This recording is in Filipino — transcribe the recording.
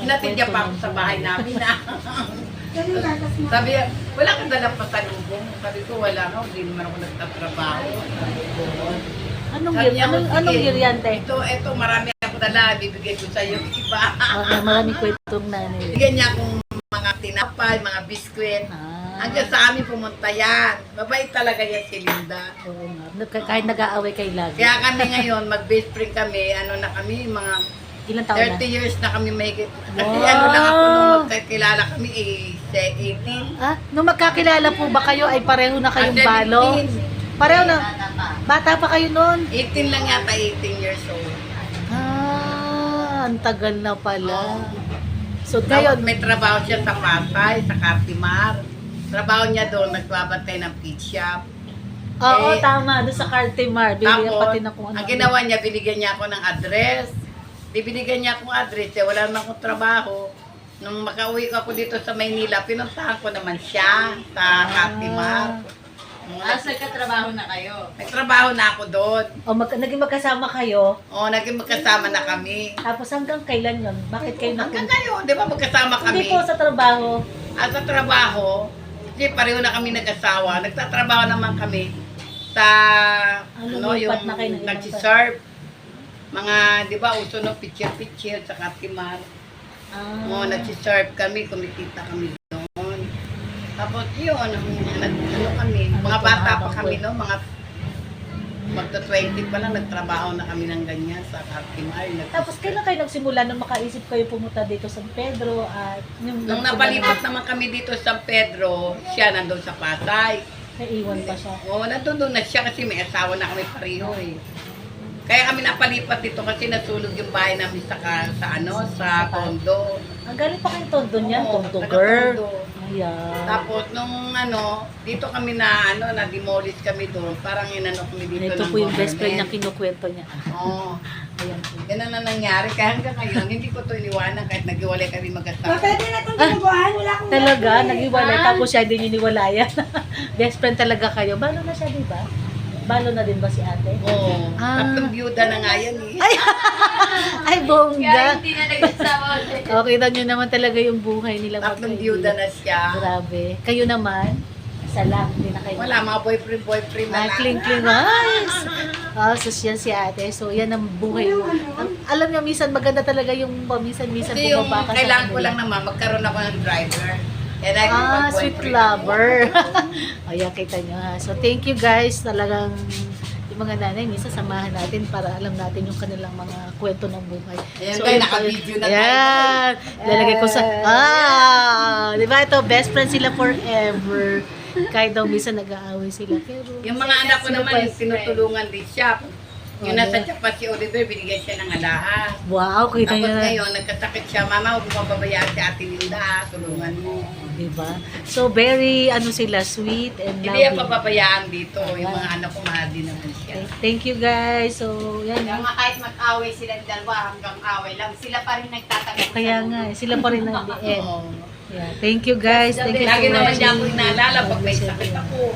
Hinatid niya pa ako sa bahay namin na. Sabi, wala kang dalang pasalubong. Sabi ko, wala nga, hindi naman ako nagtatrabaho. Anong Sabi year, niya, anong, "Sige, anong year yan, te? Ito, ito, marami ako dala, bibigay ko sa iyo iba. Okay, maraming kwentong nanay. Bigyan niya akong mga tinapay, mga biskwit. Ah, Hanggang sa amin pumunta yan. Mabait talaga yan si Linda. oo nga. Nag- Kahit nag-aaway kayo lagi. Kaya kami ngayon, mag-best friend kami, ano na kami, mga Ilang taon na? 30 years na kami mahigit. Kasi Wow. ano lang ako nung magkakilala kami, eh, say 18. Ah, nung magkakilala po ba kayo ay pareho na kayong Ah, balo? 17. Pareho na. Bata pa kayo noon. 18 lang yata, 18 years old. Ah, ang tagal na pala. So, Ngayon, ngayon, may trabaho siya sa Pasay, sa Cartimar. Trabaho niya doon, nagbabantay ng pit shop. oo, eh, tama, doon sa Cartimar. Bibigyan Tapos, pati na kung ano. ang ginawa niya, binigyan niya ako ng address. Di binigyan niya akong address, eh, wala naman akong trabaho. Nung makauwi ako dito sa Maynila, pinuntahan ko naman siya sa Ah. Cartimar. Asa ka trabaho na kayo? Nagtrabaho na ako doon. O, mag, naging magkasama kayo. O, naging magkasama na kami. Tapos hanggang kailan yun? Bakit kayo Hanggang napunta? ngayon, di ba magkasama Hindi kami? po sa trabaho. At sa trabaho, kasi pareho na kami nag-asawa, nagtatrabaho naman kami sa, Ano, ano, lumipat yung na kayo ng ibang nagsiserve. Mga, di ba, uso ng pitcher-pitcher sa Katimar. Ah, O, nagsiserve kami, kumikita kami doon. Tapos yun, nag, ano kami, Ano mga bata pa kami, no? Mga magta 20 pa lang, nagtrabaho na kami ng ganyan sa Katimar. Tapos kailan kayo nagsimula nung makaisip kayo pumunta dito sa San Pedro at yung Nung napalipat naman kami dito sa San Pedro, siya nandun sa Pasay. naiwan pa siya. Oo, nandun doon na siya kasi may asawa na kami pareho eh. Kaya kami napalipat dito kasi nasulog yung bahay namin sa, ka- sa ano, sa condo. Ang galing pa kayong tondo niyan, Oo, tondo taga girl. Tondo. Ayan. Tapos nung ano, dito kami na ano, na demolish kami doon. Parang inano kami dito Ito ng po yung best friend niya government. kinukwento niya. Oo. Ayan po. Ganun na nangyari. Kaya hanggang ngayon, hindi ko to iniwanan kahit nag-iwalay kami mag-asawa. Pwede na itong ginubuhan, wala akong Talaga, nag-iwalay. Tapos siya din iniwalayan. best friend talaga kayo. Balo na siya, di ba? Balo na din ba si ate? Oo. Ah. Tatlong byuda na nga yan eh. Ay, Kaya bongga. hindi na nag-asawa ulit. Okay, kita nyo naman talaga yung buhay nila. Tatlong magkaibigan. byuda na siya. Grabe. Kayo naman, isa lang, hindi na kayo. Wala, mga boyfriend-boyfriend na Ah, lang. cling guys. Ah, so yan si ate. So yan ang buhay mo. Ang, alam niyo minsan maganda talaga yung minsan minsan Kasi yung bumaba ka sa kailangan ko kanila. lang naman, magkaroon ako ng driver. Kaya dahil Ah, sweet lover. Ayan, kita nyo ha. So, thank you guys. Talagang yung mga nanay, minsan samahan natin para alam natin yung kanilang mga kwento ng buhay. Ayan, so, tayo, po naka-video na tayo. Ayan. Lalagay ko sa... Ah! Di ba ito, best friends sila forever. Kahit daw minsan nag-aaway sila. Pero, Yung mga anak ko naman, yung tinutulungan din siya. Yung Oh, nasa yeah. Japan si Oliver, binigyan siya ng alahas. wow, kita Tapos na. ngayon, nagkasakit siya, Mama, huwag mo pababayaan si Ate Linda, ha? tulungan mo. Diba? So, very, ano sila, sweet and Hindi yan loving. papabayaan dito. Yung mga anak ko, mahal din naman siya. Thank you guys. So, yan. Kaya nga kahit mag-away silang dalawa hanggang away lang, sila pa rin nagtatagal. Kaya nga, eh, sila pa rin ang the end. Oo. Yeah. Thank you guys. Thank you Lagi naman niya ako inaalala pag may sakit ako.